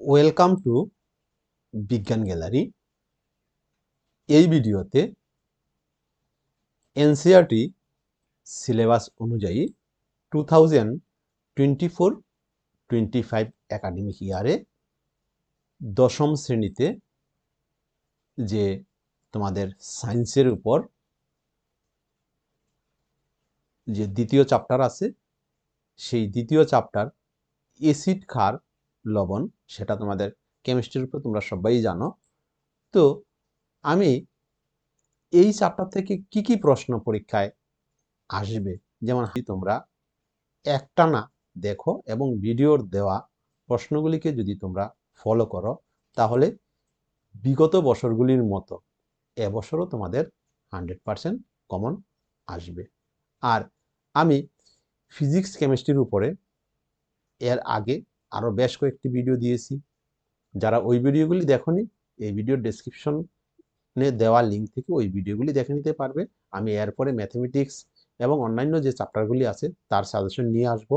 Welcome to বিজ্ঞান gallery এই ভিডিওতে এনসিআরটি সিলেবাস অনুযায়ী two thousand twenty four twenty five academic ইয়ারে দশম শ্রেণীতে যে তোমাদের সায়েন্সের উপর যে দ্বিতীয় চ্যাপ্টার আছে, সেই দ্বিতীয় চ্যাপ্টার এসিড ক্ষার লবণ, সেটা তোমাদের কেমিস্ট্রির উপর তোমরা সবাই জানো। তো আমি এই চ্যাপ্টার থেকে কি কি প্রশ্ন পরীক্ষায় আসবে? যেমন তোমরা একটানা দেখো এবং ভিডিওর দেওয়া প্রশ্নগুলিকে যদি তোমরা ফলো করো, তাহলে বিগত বছরগুলির মতো এবছরও তোমাদের হান্ড্রেড পারসেন্ট কমন আসবে। আর আমি ফিজিক্স কেমিস্ট্রির উপরে এর আগে আরও বেশ কয়েকটি ভিডিও দিয়েছি। যারা ওই ভিডিওগুলি দেখনি, এই ভিডিওর ডেসক্রিপশনে দেওয়া লিঙ্ক থেকে ওই ভিডিওগুলি দেখে নিতে পারবে। আমি এরপরে ম্যাথমেটিক্স এবং অন্যান্য যে চ্যাপ্টারগুলি আছে, তার সাজেশন নিয়ে আসব।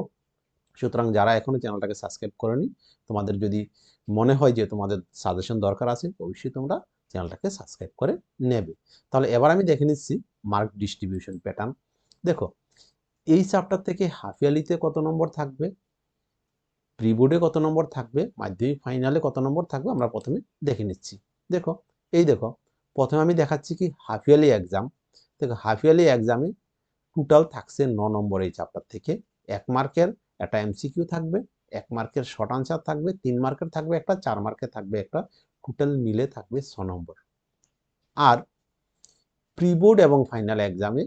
সুতরাং যারা এখনও চ্যানেলটাকে সাবস্ক্রাইব করেনি, তোমাদের যদি মনে হয় যে তোমাদের সাজেশন দরকার আছে, অবশ্যই তোমরা চ্যানেলটাকে সাবস্ক্রাইব করে নেবে। তাহলে এবার আমি দেখে নিচ্ছি মার্ক ডিস্ট্রিবিউশন প্যাটার্ন দেখো, এই চ্যাপ্টার থেকে হাফিয়ালিতে কত নম্বর থাকবে? প্রিবোর্ডে কত নম্বর থাকবে, মাধ্যমিক ফাইনালে কত নম্বর থাকবে আমরা প্রথমে দেখে নিচ্ছি। দেখো, এই দেখো, প্রথমে আমি দেখাচ্ছি কি হাফিয়ালি এক্সাম দেখো হাফিয়ালি এক্সামে টোটাল থাকছে ন নম্বর এই চ্যাপ্টার থেকে। এক মার্কের একটা এমসিকিউ থাকবে, এক মার্কের শর্ট আনসার থাকবে, তিন মার্কের থাকবে, একটা চার মার্কের থাকবে, একটা টোটাল মিলে থাকবে ছ নম্বর। আর প্রিবোর্ড এবং ফাইনাল এক্সামে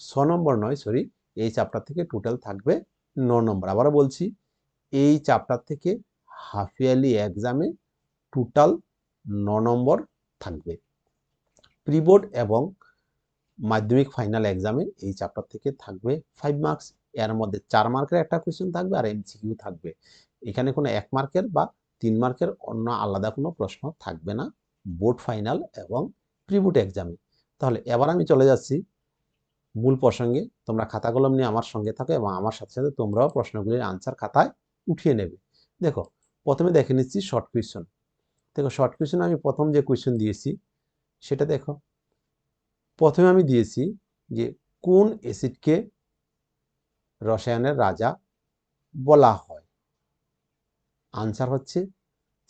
ছ নম্বর নয় সরি এই চ্যাপ্টার থেকে টোটাল থাকবে ন নম্বর। আবারও বলছি এই চ্যাপ্টার থেকে হাফ ইয়ারলি এক্সামে টোটাল ন নম্বর থাকবে। প্রিবোর্ড এবং মাধ্যমিক ফাইনাল এক্সামে এই চ্যাপ্টার থেকে থাকবে ফাইভ মার্কস এর মধ্যে চার মার্কের একটা কোয়েশ্চেন থাকবে আর এমসিকিউ থাকবে। এখানে কোনো এক মার্কের বা তিন মার্কের অন্য আলাদা কোনো প্রশ্ন থাকবে না বোর্ড ফাইনাল এবং প্রিবোর্ড এক্সামে তাহলে এবার আমি চলে যাচ্ছি মূল প্রসঙ্গে। তোমরা খাতা কলম নিয়ে আমার সঙ্গে থাকো এবং আমার সাথে সাথে তোমরাও প্রশ্নগুলির আনসার খাতায় উঠিয়ে নেবে। দেখো, প্রথমে দেখে নিচ্ছি শর্ট কোয়েশ্চন দেখো শর্ট কোয়েশ্চন আমি প্রথম যে কোয়েশ্চন দিয়েছি, সেটা দেখো। প্রথমে আমি দিয়েছি যে, কোন অ্যাসিডকে রসায়নের রাজা বলা হয়? আনসার হচ্ছে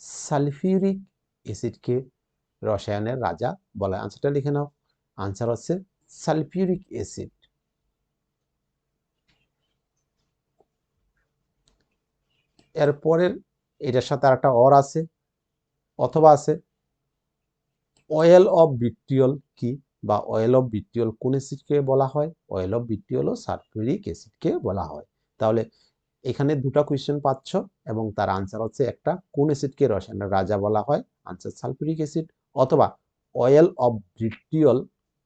সালফিউরিক অ্যাসিডকে রসায়নের রাজা বলা হয়। আনসারটা লিখে নাও। আনসার হচ্ছে সালফিউরিক অ্যাসিড এরপরের এটার সাথে আর একটা অর আছে, অথবা আছে অয়েল অফ বিট্রিয়ল কি? বা অয়েল অফ বিট্রিয়ল কোন অ্যাসিডকে বলা হয়? অয়েল অফ বিট্রিয়ল ও সালফিউরিক অ্যাসিডকে বলা হয়। তাহলে এখানে দুটা কোয়েশ্চেন পাচ্ছ এবং তার আনসার হচ্ছে একটা, কোন অ্যাসিডকে রসায়নের রাজা বলা হয়? আনসার সালফিউরিক অ্যাসিড অথবা অয়েল অফ বিট্রিয়ল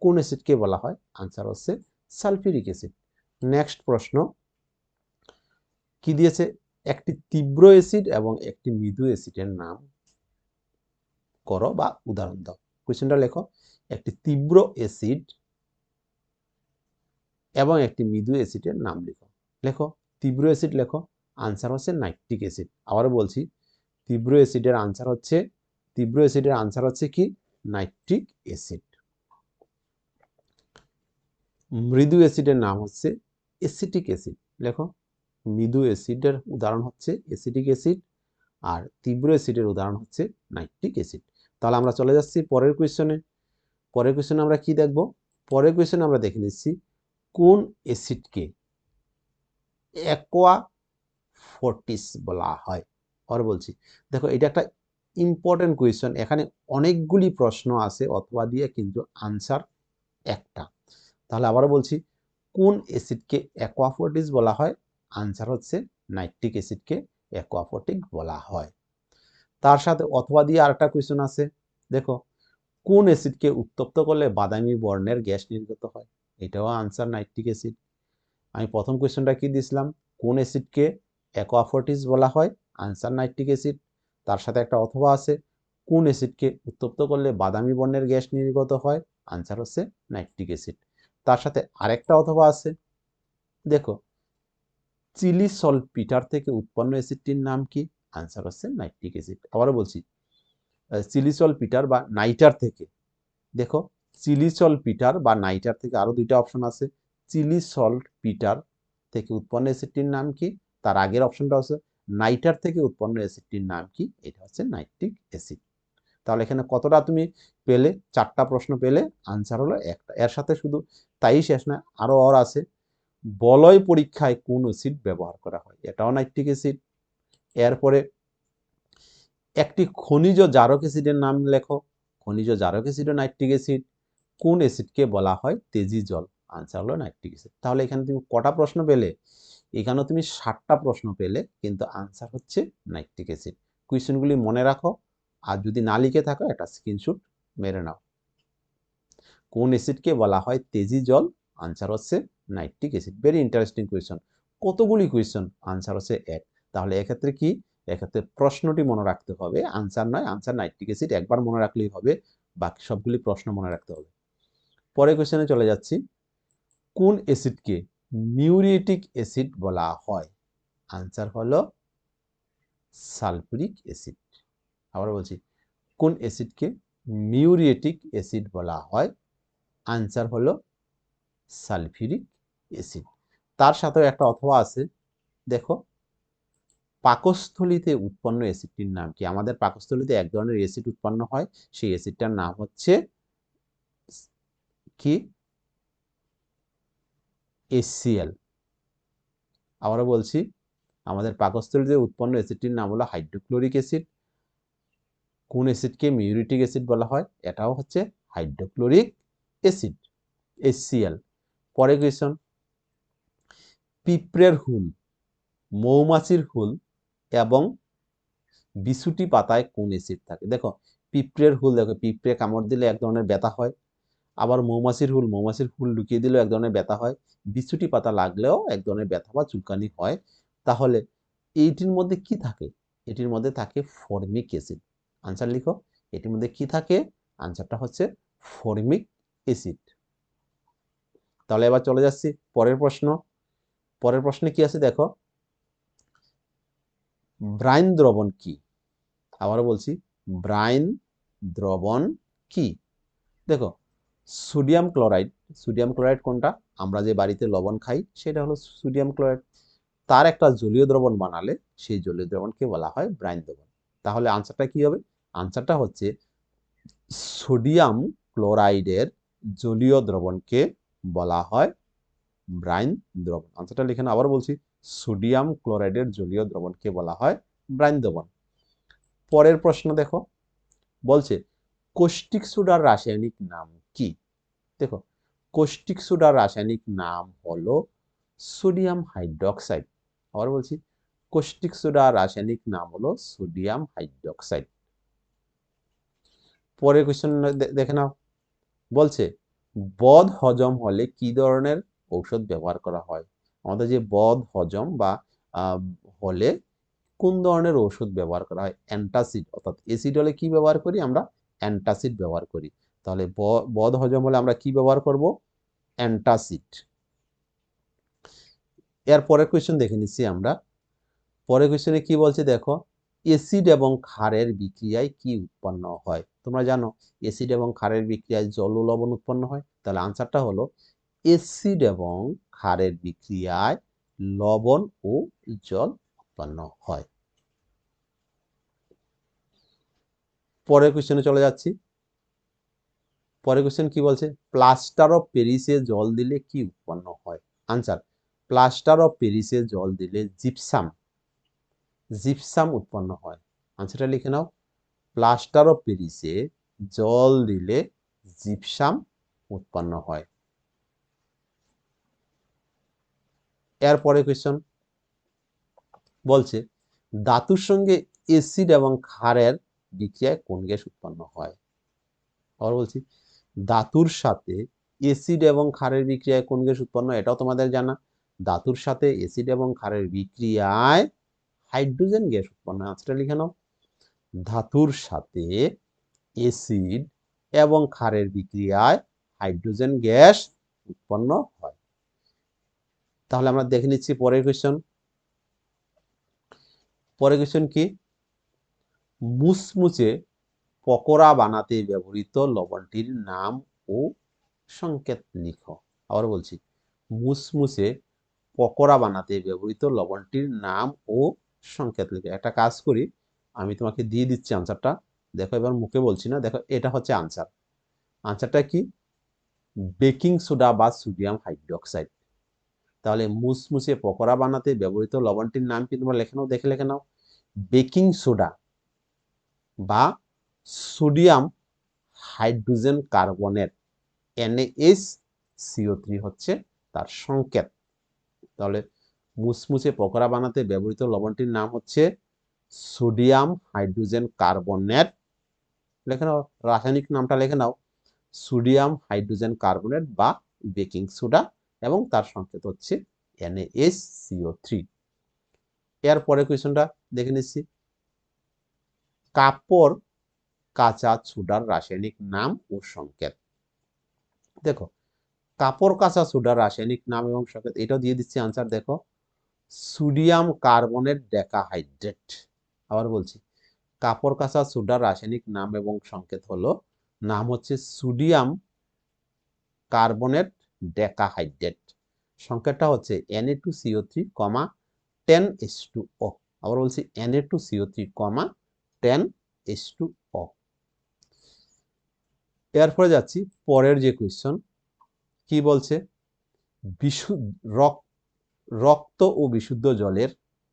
কোন অ্যাসিডকে বলা হয়? আনসার হচ্ছে সালফিউরিক অ্যাসিড নেক্সট প্রশ্ন, কি দিয়েছে? একটি তীব্র অ্যাসিড এবং একটি মৃদু অ্যাসিডের নাম করো বা উদাহরণ দাও। কোয়েশ্চেনটা লেখো। একটি তীব্র অ্যাসিড এবং একটি মৃদু অ্যাসিডের নাম লেখো। লেখো। তীব্র অ্যাসিড লেখো। আনসার হচ্ছে নাইট্রিক অ্যাসিড আবারও বলছি, তীব্র অ্যাসিডের আনসার হচ্ছে, তীব্র অ্যাসিডের আনসার হচ্ছে কি? নাইট্রিক অ্যাসিড মৃদু অ্যাসিডের নাম হচ্ছে অ্যাসিটিক অ্যাসিড লেখো। মৃদু অ্যাসিডের উদাহরণ হচ্ছে অ্যাসিটিক অ্যাসিড আর তীব্র অ্যাসিডের উদাহরণ হচ্ছে নাইট্রিক অ্যাসিড। তাহলে আমরা চলে যাচ্ছি পরের কোয়েশ্চনে পরের কোয়েশনে আমরা কি দেখব? পরের কোয়েশনে আমরা দেখে নিচ্ছি কোন অ্যাসিডকে অ্যাকোয়া ফোর্টিস বলা হয়। আর বলছি। দেখো, এটা একটা ইম্পর্টেন্ট কোয়েশ্চন এখানে অনেকগুলি প্রশ্ন আছে, অথবা দিয়ে কিন্তু আনসার একটা। তাহলে আবারও বলছি, কোন অ্যাসিডকে অ্যাকোয়াফোর্টিস বলা হয়? আনসার হচ্ছে নাইট্রিক অ্যাসিডকে অ্যাকোয়াফোটিক বলা হয়। তার সাথে অথবা দিয়ে আরেকটা কোয়েশ্চন আছে। দেখো, কোন অ্যাসিডকে উত্তপ্ত করলে বাদামি বর্ণের গ্যাস নির্গত হয়? এটাও আনসার নাইট্রিক অ্যাসিড। আমি প্রথম কোয়েশ্চনটা কি দিয়েছিলাম কোন অ্যাসিডকে অ্যাকোয়াফোর্টিস বলা হয়? Answer nitric acid. তার সাথে একটা অথবা আছে। কোন অ্যাসিডকে উত্তপ্ত করলে বাদামি বর্ণের গ্যাস নির্গত হয়? আনসার হচ্ছে নাইট্রিক অ্যাসিড। তার সাথে আরেকটা অথবা আছে। দেখো চিলি সলপিটার থেকে উৎপন্ন অ্যাসিডটির নাম কি? আনসার হচ্ছে নাইট্রিক অ্যাসিড। আবারও বলছি চিলিসল পিটার বা নাইটার থেকে। দেখো চিলিসল পিটার বা নাইটার থেকে আরও দুইটা অপশন আছে। চিলি সল্ট পিটার থেকে উৎপন্ন অ্যাসিডটির নাম কি? তার আগের অপশনটা হচ্ছে, নাইটার থেকে উৎপন্ন অ্যাসিডটির নাম কি? এটা হচ্ছে নাইট্রিক অ্যাসিড। তাহলে এখানে কতটা তুমি পেলে? চারটা প্রশ্ন পেলে। আনসার হলো একটা। এর সাথে শুধু তাই শেষ না আরও অর আছে। বলয় পরীক্ষায় কোন অ্যাসিড ব্যবহার করা হয়? এটাও নাইট্রিক অ্যাসিড এরপরে একটি খনিজ জারক অ্যাসিডের নাম লেখো। খনিজ জারক অ্যাসিড ও নাইট্রিক অ্যাসিড কোন অ্যাসিডকে বলা হয়? তেজি জল। আনসার হলো নাইট্রিক অ্যাসিড তাহলে এখানে তুমি কটা প্রশ্ন পেলে? এখানেও তুমি ষাটটা প্রশ্ন পেলে, কিন্তু আনসার হচ্ছে নাইট্রিক অ্যাসিড কোয়েশ্চেনগুলি মনে রাখো, আর যদি না লিখে থাকো, একটা স্ক্রিনশট মেরে নাও। কোন অ্যাসিডকে বলা হয়? তেজি জল। আনসার হচ্ছে nitric acid very interesting question কতগুলি কোয়েশ্চন আনসার হচ্ছে এক। তাহলে এক্ষেত্রে কি? এক্ষেত্রে প্রশ্নটি মনে রাখতে হবে। আনসার নয় আনসার নাইট্রিক অ্যাসিড একবার মনে রাখলেই হবে, বাকি সবগুলি প্রশ্ন মনে রাখতে হবে। পরের কোয়েশনে চলে যাচ্ছি। কোন অ্যাসিডকে মিউরিয়েটিক অ্যাসিড বলা হয়? আনসার হলো সালফুরিক অ্যাসিড আবার বলছি, কোন অ্যাসিডকে মিউরিয়েটিক অ্যাসিড বলা হয়? আনসার হলো সালফিউরিক অ্যাসিড। তার সাথেও একটা অথবা আছে। দেখো, পাকস্থলিতে উৎপন্ন অ্যাসিডটির নাম কি? আমাদের পাকস্থলিতে এক ধরনের অ্যাসিড উৎপন্ন হয়। সেই অ্যাসিডটার নাম হচ্ছে কি? এসিএল আবারও বলছি, আমাদের পাকস্থলিতে উৎপন্ন অ্যাসিডটির নাম হলো হাইড্রোক্লোরিক অ্যাসিড। কোন অ্যাসিডকে মিউরিটিক অ্যাসিড বলা হয়? এটাও হচ্ছে হাইড্রোক্লোরিক অ্যাসিড এসিএল পরে কোয়েশন পিঁপড়ের হুল, মৌমাছির হুল এবং বিছুটি পাতায় কোন অ্যাসিড থাকে? দেখো, পিঁপড়ের হুল, দেখো, পিঁপড়ে কামড় দিলে এক ধরনের ব্যথা হয়। আবার মৌমাছির হুল মৌমাছির হুল লুকিয়ে দিলেও এক ধরনের ব্যথা হয়। বিছুটি পাতা লাগলেও এক ধরনের ব্যথা বা চুলকানি হয়। তাহলে এইটির মধ্যে কি থাকে? এটির মধ্যে থাকে ফর্মিক অ্যাসিড আনসার লিখো। এটির মধ্যে কি থাকে? আনসারটা হচ্ছে ফর্মিক অ্যাসিড তাহলে এবার চলে যাচ্ছি পরের প্রশ্ন। পরের প্রশ্নে কি আছে দেখো? ব্রাইন দ্রবণ কি? আবারও বলছি, ব্রাইন দ্রবণ কি? দেখো, সোডিয়াম ক্লোরাইড সোডিয়াম ক্লোরাইড কোনটা? আমরা যে বাড়িতে লবণ খাই, সেটা হলো সোডিয়াম ক্লোরাইড। তার একটা জলীয় দ্রবণ বানালে সেই জলীয় দ্রবণকে বলা হয় ব্রাইন দ্রবণ। তাহলে আনসারটা কি হবে? আনসারটা হচ্ছে সোডিয়াম ক্লোরাইডের জলীয় দ্রবণকে বলা হয় ব্রাইন দ্রবণ। আনসারটা লিখে আবার বলছি, সোডিয়াম ক্লোরাইডের জলীয় দ্রবণকে বলা হয় ব্রাইন দ্রবণ। পরের প্রশ্ন দেখো, বলছে, কোষ্টিক সোডার রাসায়নিক নাম কি? দেখো, কোষ্টিক সোডার রাসায়নিক নাম হলো সোডিয়াম হাইড্রোক্সাইড। আবার বলছি, কোষ্টিক সোডার রাসায়নিক নাম হলো সোডিয়াম হাইড্রোক্সাইড। পরের কোয়েশ্চেন দেখে নাও, বলছে বদ হজম হলে কি ধরনের ঔষধ ব্যবহার করা হয়? আমাদের যে বদ হজম বা হলে কোন ধরনের ঔষধ ব্যবহার করা হয়? অ্যান্টাসিড, অর্থাৎ এসিড হলে কি ব্যবহার করি আমরা? অ্যান্টাসিড ব্যবহার করি। তাহলে বদ হজম হলে আমরা কি ব্যবহার করব? অ্যান্টাসিড। এর পরের কোয়েশ্চেন দেখে নিচ্ছি আমরা। পরের কোয়েশ্চেনে কি বলছে দেখো? এসিড এবং ক্ষারের বিক্রিয়ায় কি উৎপন্ন হয়? তোমরা জানো এসিড এবং ক্ষারের বিক্রিয়ায় জল লবণ উৎপন্ন হয়। তাহলে আনসারটা হলো এসিড এবং ক্ষারের বিক্রিয়ায় লবণ ও জল উৎপন্ন হয়। পরের কোয়েশ্চেনে চলে যাচ্ছি। পরের কোয়েশ্চেন কি বলছে? প্লাস্টার অফ প্যারিসে জল দিলে কি উৎপন্ন হয়? আনসার প্লাস্টার অফ প্যারিসে জল দিলে জিপসাম জিপসাম উৎপন্ন হয়। আনসারটা লিখে নাও। প্লাস্টার অফ প্যারিসে জল দিলে জিপসাম উৎপন্ন হয়। এরপরে কোয়েশ্চন বলছে, ধাতুর সঙ্গে এসিড এবং ক্ষারের বিক্রিয়ায় কোন গ্যাস উৎপন্ন হয়? আবার বলছি, ধাতুর সাথে এসিড এবং ক্ষারের বিক্রিয়ায় কোন গ্যাস উৎপন্ন এটাও তোমাদের জানা। ধাতুর সাথে এসিড এবং ক্ষারের বিক্রিয়ায় হাইড্রোজেন গ্যাস উৎপন্ন হয়। আজটা লিখে নাও। ধাতুর সাথে এসিড এবং ক্ষারের বিক্রিয়ায় হাইড্রোজেন গ্যাস উৎপন্ন হয়। তাহলে আমরা দেখে নিচ্ছি পরের কোয়েশ্চন পরের কোয়েশ্চন কি? মুসমুচে পকোড়া বানাতে ব্যবহৃত লবণটির নাম ও সংকেত লিখো। আবার বলছি, মুসমুচে পকোড়া বানাতে ব্যবহৃত লবণটির নাম ও সংকেত লিখে, একটা কাজ করি, আমি তোমাকে দিয়ে দিচ্ছি আনসারটা দেখো এবার মুখে বলছি না, দেখো এটা হচ্ছে আনসার আনসারটা কি? বেকিং সোডা বা সোডিয়াম হাইড্রোক্সাইড তাহলে মুসমুসে পকোড়া বানাতে ব্যবহৃত লবণটির নাম কি তোমরা লেখে নাও, দেখে লেখে নাও। বেকিং সোডা বা সোডিয়াম হাইড্রোজেন কার্বনের এনএএস সিও থ্রি হচ্ছে তার সংকেত। তাহলে মুসমুসে পকোড়া বানাতে ব্যবহৃত লবণটির নাম হচ্ছে সোডিয়াম হাইড্রোজেন কার্বনেট। লেখে নাও, রাসায়নিক নামটা লেখে নাও। সোডিয়াম হাইড্রোজেন কার্বনেট বা বেকিং সোডা এবং তার সংকেত হচ্ছে সিও থ্রি এর পরে কোয়েশনটা দেখে নিচ্ছি। কাপড় কাঁচা সোডার রাসায়নিক নাম ও সংকেত। দেখো, কাপড় কাঁচা সোডার রাসায়নিক নাম এবং সংকেত, এটাও দিয়ে দিচ্ছি আনসার দেখো। সোডিয়াম কার্বনের ডেকাহাইড্রেট। আবার বলছি কাপড় কাঁচা সোডার রাসায়নিক নাম এবং সংকেত হলো, নাম হচ্ছে সোডিয়াম কার্বনেট ডেকাহাইড্রেট। সংকেতটা হচ্ছে NA two CO three comma ten S two O আবার বলছি NA two CO three comma ten S two O এরপরে যাচ্ছি, পরের যে কোয়েশ্চন কি বলছে? বিশুদ্ধ রক্ত ও বিশুদ্ধ জলের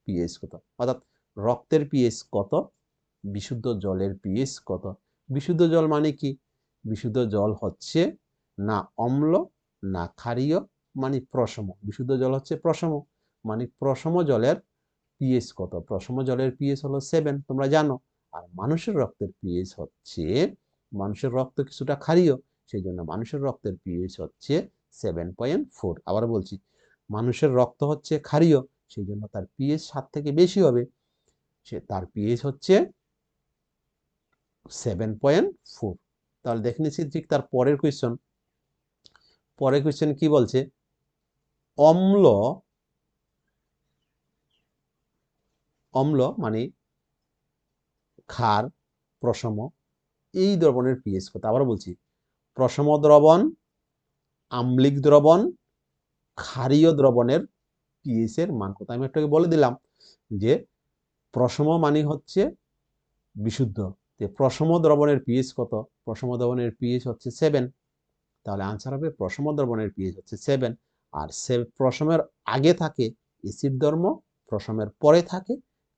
পিএইচ কত? অর্থাৎ রক্তের পিএইচ কত? বিশুদ্ধ জলের পিএইচ কত? বিশুদ্ধ জল মানে কি? বিশুদ্ধ জল হচ্ছে না অম্ল, না ক্ষারীয় মানে প্রশম। বিশুদ্ধ জল হচ্ছে প্রশম মানে প্রশম জলের পিএইচ কত? প্রশম জলের পিএইচ হলো সেভেন তোমরা জানো। আর মানুষের রক্তের পিএইচ হচ্ছে, মানুষের রক্ত কিছুটা ক্ষারীয়, সেই জন্য মানুষের রক্তের পিএইচ হচ্ছে সেভেন পয়েন্ট ফোর আবার বলছি মানুষের রক্ত হচ্ছে ক্ষারীয় সেই জন্য তার পিএইচ সাত থেকে বেশি হবে। সে তার পিএইচ হচ্ছে সেভেন পয়েন্ট ফোর তাহলে দেখে নিচ্ছি ঠিক তার পরের কোয়েশ্চন পরের কোয়েশ্চেন কি বলছে? অম্ল অম্ল মানে ক্ষার প্রশম এই দ্রবণের পিএইচ কত? আবার বলছি প্রশম দ্রবণ, আম্লিক দ্রবণ ক্ষারীয় দ্রবণের পিএইচ এর মান কত? আমি একটাকে বলে দিলাম যে প্রশম মানে হচ্ছে বিশুদ্ধ। যে প্রশম দ্রবণের পিএইচ কত? প্রশম দ্রবণের পিএইচ হচ্ছে সেভেন তাহলে আনসার হবে প্রশম দ্রবণের পিএইচ হচ্ছে সেভেন আর সে প্রশমের আগে থাকে এসিড ধর্ম, প্রশমের পরে থাকে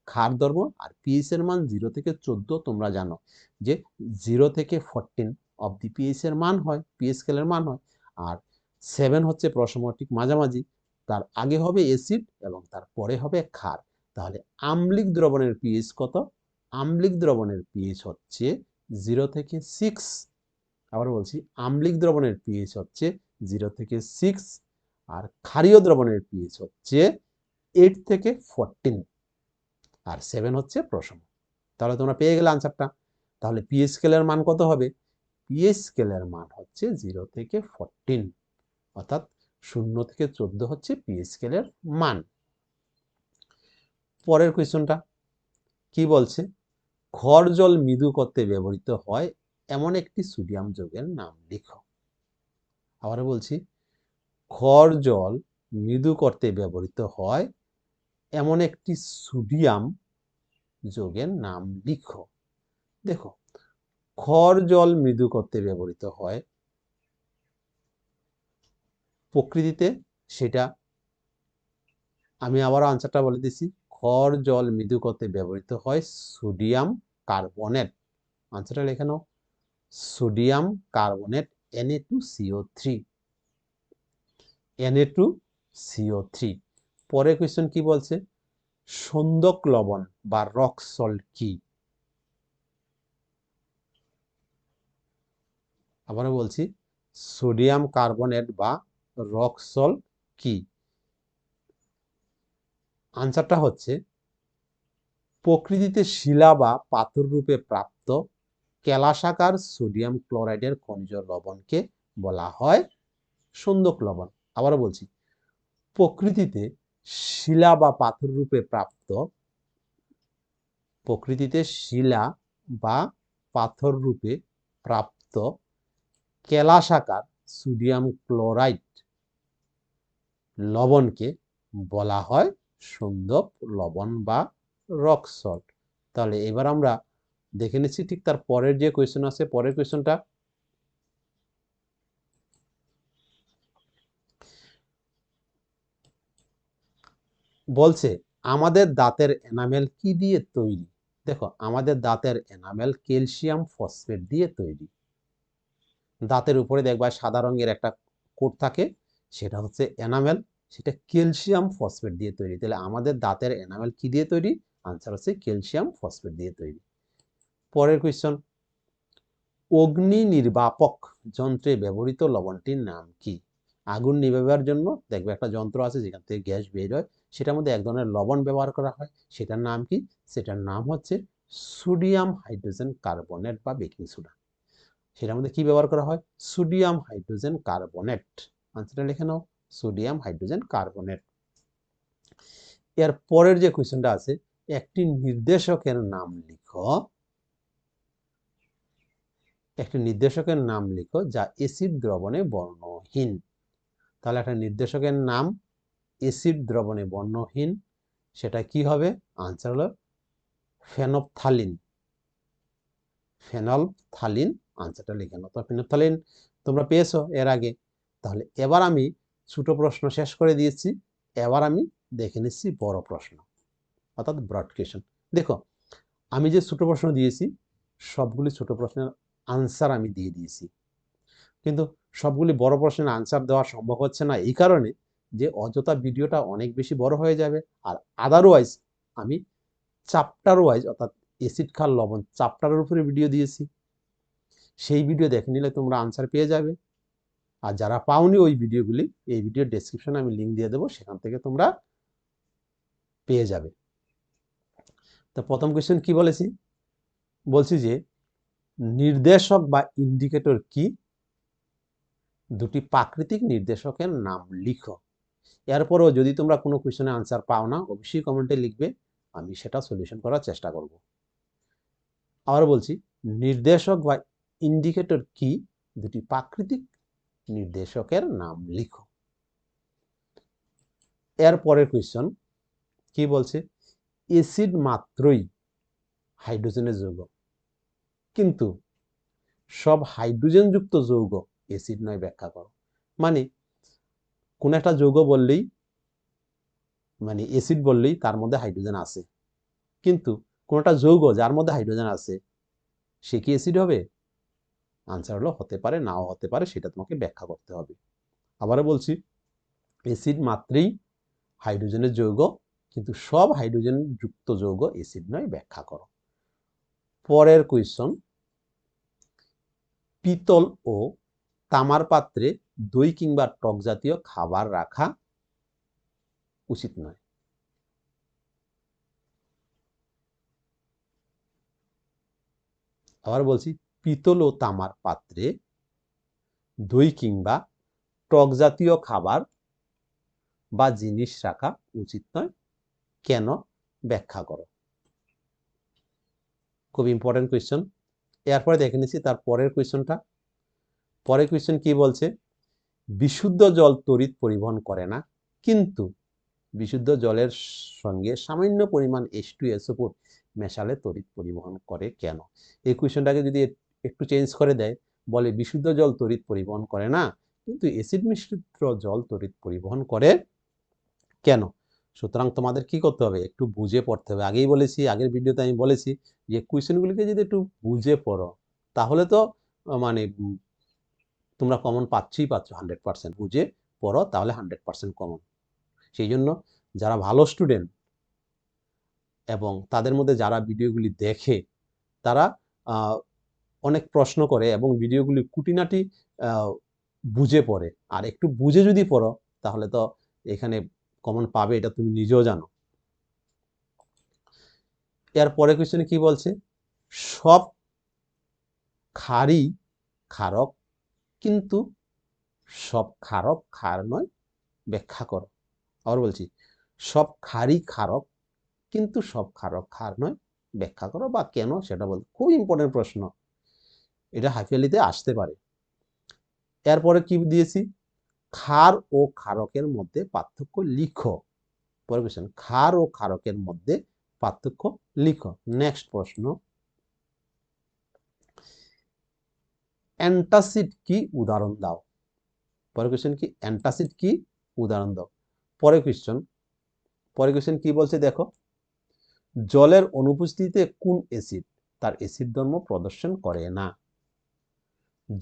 খার ধর্ম, আর পিএইচ এর মান জিরো থেকে চোদ্দ তোমরা জানো যে জিরো থেকে ফোরটিন অব দি পিএইচ এর মান হয় পিএইচ স্কেলের মান হয়। আর সেভেন হচ্ছে প্রশম ঠিক মাঝামাঝি, তার আগে হবে এসিড এবং তার পরে হবে ক্ষার। তাহলে আম্লিক দ্রবণের পিএইচ কত? আম্লিক দ্রবণের পিএইচ হচ্ছে জিরো থেকে সিক্স আবার বলছি, আম্লিক দ্রবণের পিএইচ হচ্ছে জিরো থেকে সিক্স আর ক্ষারীয় দ্রবণের পিএইচ হচ্ছে এইট থেকে ফোরটিন আর সেভেন হচ্ছে প্রসম। তাহলে তোমরা পেয়ে গেলে আনসারটা তাহলে পিএইচ স্কেলের মান কত হবে? পিএইচ স্কেলের মান হচ্ছে জিরো থেকে ফোরটিন অর্থাৎ শূন্য থেকে চোদ্দ হচ্ছে পিএইচ স্কেলের মান। পরের কোয়েশনটা কি বলছে? ঘর জল মৃদু করতে ব্যবহৃত হয় এমন একটি সোডিয়াম যোগের নাম লিখো। আবার বলছি ঘর জল মৃদু করতে ব্যবহৃত হয় এমন একটি সোডিয়াম যোগের নাম লিখো। দেখো খর জল মৃদু করতে ব্যবহৃত হয় প্রকৃতিতে সেটা আমি আবার আনসারটা বলে দিছি খর জল মৃদু করতে ব্যবহৃত হয় সোডিয়াম কার্বনেট। আনসারটা লেখে sodium carbonate NA two CO three NA two CO three পরের কোয়েশ্চেন কি বলছে? সন্দক লবণ বা রক সল্ট কি? আবারও বলছি, সোডিয়াম কার্বনেট বা রক সল্ট কি? আনসারটা হচ্ছে, প্রকৃতিতে শিলা বা পাথর রূপে প্রাপ্ত ক্যালাসাকার সোডিয়াম ক্লোরাইডের খনিজ লবণকে বলা হয় সন্দক লবণ। আবারও বলছি, প্রকৃতিতে শিলা বা পাথর রূপে প্রাপ্ত, প্রকৃতিতে শিলা বা পাথর রূপে প্রাপ্ত কেলাসাকার সোডিয়াম ক্লোরাইড লবণকে বলা হয় সন্দক লবণ বা রক সল্ট। তাহলে এবার আমরা দেখে নিচ্ছি ঠিক তার পরের যে কোয়েশ্চেন আছে, পরের কোয়েশ্চেনটা বলছে, আমাদের দাঁতের এনামেল কি দিয়ে তৈরি? দেখো, আমাদের দাঁতের এনামেল ক্যালসিয়াম ফসফেট দিয়ে তৈরি। দাঁতের উপরে দেখবা সাদা রঙের একটা কোট থাকে সেটা হচ্ছে এনামেল সেটা ক্যালসিয়াম ফসফেট দিয়ে তৈরি। তাহলে আমাদের দাঁতের এনামেল কি দিয়ে তৈরি? আনসার হচ্ছে ক্যালসিয়াম ফসফেট দিয়ে তৈরি। পরের কোয়েশ্চন অগ্নি নির্বাপক যন্ত্রে ব্যবহৃত লবণটির নাম কি? আগুন নিভাবার জন্য, দেখবে একটা যন্ত্র আছে যেখান থেকে গ্যাস বের হয়, সেটার মধ্যে এক ধরনের লবণ ব্যবহার করা হয়। সেটার নাম কি? সেটার নাম হচ্ছে সোডিয়াম হাইড্রোজেন কার্বনেট বা বেকিং সোডা সেটার মধ্যে কি ব্যবহার করা হয়? সোডিয়াম হাইড্রোজেন কার্বনেট আনসারটা লিখে নাও, সোডিয়াম হাইড্রোজেন কার্বনেট এর পরের যে কোয়েশ্চেনটা আছে, একটি নির্দেশকের নাম লিখো। একটি নির্দেশকের নাম লিখো যা এসিড দ্রবণে বর্ণহীন। তাহলে একটা নির্দেশকের নাম এসিড দ্রবণে বর্ণহীন, সেটা কি হবে? আনসার হলো ফেনপথালিন। ফেনলথালিন আনসারটা লিখে নাও। তো ফেনপথালিন তোমরা পেয়েছ এর আগে। তাহলে এবার আমি ছোট প্রশ্ন শেষ করে দিয়েছি, এবার আমি দেখে নিচ্ছি বড় প্রশ্ন, অর্থাৎ ব্রড কোয়েশন দেখো, আমি যে ছোট প্রশ্ন দিয়েছি, সবগুলি ছোট প্রশ্নের আনসার আমি দিয়ে দিয়েছি। কিন্তু সবগুলি বড় প্রশ্নের আনসার দেওয়া সম্ভব হচ্ছে না, এই কারণে যে অযথা ভিডিওটা অনেক বেশি বড় হয়ে যাবে, আর আদারওয়াইজ আমি চাপ্টার ওয়াইজ অর্থাৎ এসিড খাল লবণ চাপ্টারের উপরে ভিডিও দিয়েছি। সেই ভিডিও দেখে নিলে তোমরা আনসার পেয়ে যাবে। আর যারা পাওনি ওই ভিডিওগুলি, এই ভিডিওর ডেসক্রিপশনে আমি লিঙ্ক দিয়ে দেবো, সেখান থেকে তোমরা পেয়ে যাবে। তো প্রথম কোয়েশ্চেন কি বলেছি? বলছি যে, নির্দেশক বা ইন্ডিকেটর কি? দুটি প্রাকৃতিক নির্দেশকের নাম লিখো। এরপরেও যদি তোমরা কোনো কোয়েশনে আনসার পাও না, অবশ্যই কমেন্টে লিখবে, আমি সেটা সলিউশন করার চেষ্টা করব। আবার বলছি, নির্দেশক বা ইন্ডিকেটর কি? দুটি প্রাকৃতিক নির্দেশকের নাম লিখো। এর পরের কোয়েশ্চন কি বলছে? এসিড মাত্রই হাইড্রোজেনের যৌগ। কিন্তু সব হাইড্রোজেনযুক্ত যৌগ এসিড নয়, ব্যাখ্যা করো। মানে কোন একটা যৌগ বললেই মানে এসিড বললেই তার মধ্যে হাইড্রোজেন আছে কিন্তু কোনটা যৌগ যার মধ্যে হাইড্রোজেন আছে সে কি এসিড হবে? আনসার হলো হতে পারে, নাও হতে পারে, সেটা তোমাকে ব্যাখ্যা করতে হবে। আবারও বলছি অ্যাসিড মাত্রেই হাইড্রোজেনের যৌগ, কিন্তু সব হাইড্রোজেন যুক্ত যৌগ অ্যাসিড নয়, ব্যাখ্যা করো। পরের কোয়েশ্চন পিতল ও তামার পাত্রে দই কিংবা টক জাতীয় খাবার রাখা উচিত নয়। আবার বলছি পিতল ও তামার পাত্রে দই কিংবা টক জাতীয় খাবার বা জিনিস রাখা উচিত নয়। কেন? ব্যাখ্যা করো। খুব ইম্পর্টেন্ট কোয়েশ্চন এরপরে দেখে নিচ্ছি তার পরের কোয়েশ্চনটা পরের কোয়েশ্চন কি বলছে? বিশুদ্ধ জল তড়িৎ পরিবহন করে না, কিন্তু বিশুদ্ধ জলের সঙ্গে সামান্য পরিমাণ এস টু এসও মেশালে তড়িৎ পরিবহন করে কেন? এই কোয়েশনটাকে যদি একটু চেঞ্জ করে দেয়, বলে বিশুদ্ধ জল তড়িৎ পরিবহন করে না, কিন্তু অ্যাসিড মিশ্রিত জল তড়িৎ পরিবহন করে কেন? সুতরাং তোমাদের কি করতে হবে? একটু বুঝে পড়তে হবে। আগেই বলেছি, আগের ভিডিওতে আমি বলেছি যে কোয়েশনগুলিকে যদি একটু বুঝে পড়ো, তাহলে তো মানে তোমরা কমন পাচ্ছই পাচ্ছ হান্ড্রেড পার্সেন্ট বুঝে পড়ো, তাহলে হান্ড্রেড পার্সেন্ট কমন সেই জন্য যারা ভালো স্টুডেন্ট এবং তাদের মধ্যে যারা ভিডিওগুলি দেখে, তারা অনেক প্রশ্ন করে এবং ভিডিওগুলি কুটিনাটি বুঝে পড়ে। আর একটু বুঝে যদি পড়ো, তাহলে তো এখানে কমন পাবে, এটা তুমি নিজেও জানো। এর পরে কোয়েশ্চনে কি বলছে? সব খারই ক্ষারক কিন্তু সব ক্ষারক খার নয়, ব্যাখ্যা করো। আবার বলছি, সব ক্ষারই ক্ষারক কিন্তু সব ক্ষারক খার নয়, ব্যাখ্যা করো, বা কেন সেটা বল খুব ইম্পর্টেন্ট প্রশ্ন। এটা হাইফিয়ালিতে আসতে পারে। এরপরে কি দিয়েছি? ক্ষার ও ক্ষারকের মধ্যে পার্থক্য লিখো। পরে কোয়েশ্চেন ক্ষার ও ক্ষারকের মধ্যে পার্থক্য লিখো। নেক্সট প্রশ্ন। অ্যান্টাসিড কি উদাহরণ দাও। পরে কোয়েশ্চেন কি? অ্যান্টাসিড কি উদাহরণ দাও। পরে কোয়েশ্চেন পরে কোয়েশ্চেন কি বলছে দেখো? জলের অনুপস্থিতিতে কোন অ্যাসিড তার অ্যাসিড ধর্ম প্রদর্শন করে না।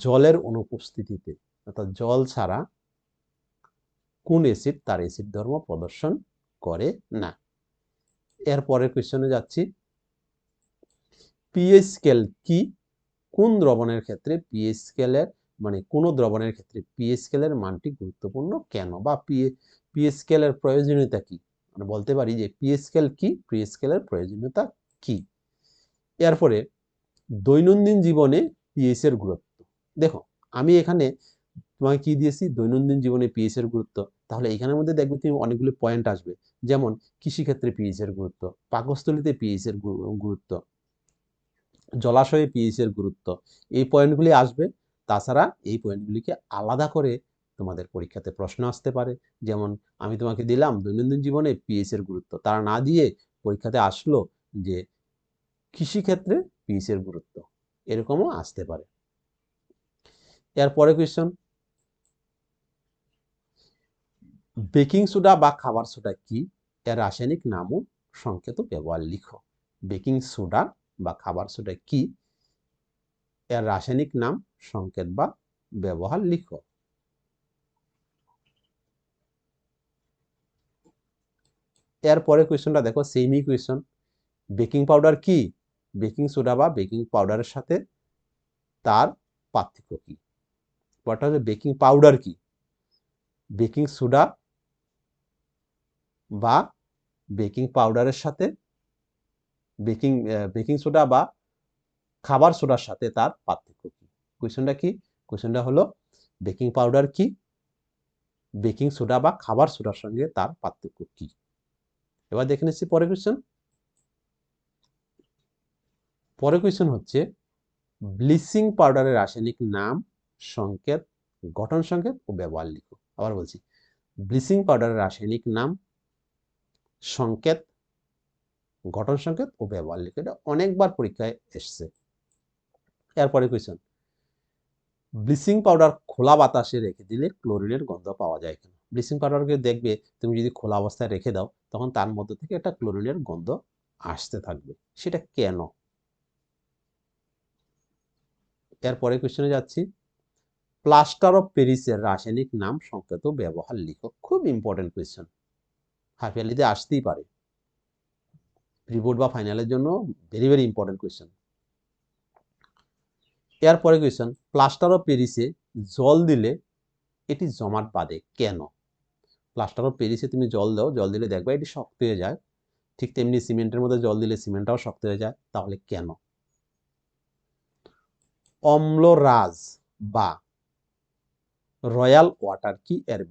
জলের অনুপস্থিতিতে, অর্থাৎ জল ছাড়া কোন এসিড তার এসিড ধর্ম প্রদর্শন করে না। এর পরের কোয়েশ্চনে যাচ্ছি। পিএইচ স্কেল কি? কোন দ্রবণের ক্ষেত্রে পিএইচ স্কেলের মানে কোন দ্রবণের ক্ষেত্রে পিএইচ স্কেলের মানটি গুরুত্বপূর্ণ কেন? বা পিএইচ স্কেলের প্রয়োজনীয়তা কি? মানে বলতে পারি যে পিএইচ স্কেল কি? পিএইচ স্কেলের প্রয়োজনীয়তা কি? এরপরে দৈনন্দিন জীবনে পিএইচ এর গুরুত্ব দেখো, আমি এখানে তোমাকে কি দিয়েছি? দৈনন্দিন জীবনে পিএইচ এর গুরুত্ব। তাহলে এখানের মধ্যে দেখবে তুমি অনেকগুলো পয়েন্ট আসবে। যেমন, কৃষিক্ষেত্রে পিএইচ এর গুরুত্ব, পাকস্থলিতে পিএইচ এর গুরুত্ব, জলাশয়ে পিএইচ এর গুরুত্ব, এই পয়েন্টগুলি আসবে। তাছাড়া এই পয়েন্টগুলিকে আলাদা করে তোমাদের পরীক্ষাতে প্রশ্ন আসতে পারে। যেমন, আমি তোমাকে দিলাম দৈনন্দিন জীবনে পিএইচ এর গুরুত্ব। তারা না দিয়ে পরীক্ষাতে আসলো যে কৃষিক্ষেত্রে পিএইচ এর গুরুত্ব। এরকমও আসতে পারে। এরপরে কোয়েশ্চন বেকিং সোডা বা খাবার সোডা কি? এর রাসায়নিক নাম ও সংকেত ব্যবহার লিখো। বেকিং সোডা বা খাবার সোডা কি? এর রাসায়নিক নাম, সংকেত বা ব্যবহার লিখো। এরপরে কোয়েশনটা দেখো সেমই কোয়েশন বেকিং পাউডার কি? বেকিং সোডা বা বেকিং পাউডারের সাথে তার পার্থক্য কি? ওটা হচ্ছে বেকিং পাউডার কি বেকিং সোডা বা বেকিং পাউডারের সাথে বেকিং বেকিং সোডা বা খাবার সোডার সাথে তার পার্থক্য কি? কোয়েশনটা কি? কোয়েশনটা হলো বেকিং পাউডার কি? বেকিং সোডা বা খাবার সোডার সঙ্গে তার পার্থক্য কি? এবার দেখে নিচ্ছি পরে কোয়েশন পরে কোয়েশন হচ্ছে, ব্লিচিং পাউডারের রাসায়নিক নাম সংকেত, গঠন সংকেত ও ব্যবহার লিখো। আবার বলছি, ব্লিচিং পাউডারের রাসায়নিক নাম, সংকেত, গঠন সংকেত ও ব্যবহার লিখো। এটা অনেকবার পরীক্ষায় এসছে। এরপরে কোয়েশন ব্লিচিং পাউডার খোলা বাতাসে রেখে দিলে ক্লোরিনের গন্ধ পাওয়া যায় কেন? ব্লিচিং পাউডারকে দেখবে, তুমি যদি খোলা অবস্থায় রেখে দাও, তখন তার মধ্যে থেকে একটা ক্লোরিনের গন্ধ আসতে থাকবে। সেটা কেন? এরপরে কোয়েশনে যাচ্ছি প্লাস্টার অফ প্যারিসের রাসায়নিক নাম সংকেত ব্যবহার লিখো। খুব ইম্পর্টেন্ট কোয়েশন হাফিয়ালিতে আসতেই পারে। রিপোর্ট বা ফাইনালের জন্য ভেরি ভেরি ইম্পর্টেন্ট কোয়েশন এরপরে কোয়েশ্চেন প্লাস্টার অফ প্যারিসে জল দিলে এটি জমাট বাঁধে কেন? প্লাস্টার অফ প্যারিসে তুমি জল দাও, জল দিলে দেখবে এটি শক্ত হয়ে যায়। ঠিক তেমনি সিমেন্টের মধ্যে জল দিলে সিমেন্টটাও শক্ত হয়ে যায়। তাহলে কেন? অম্লরাজ বা রয়্যাল ওয়াটার কি এর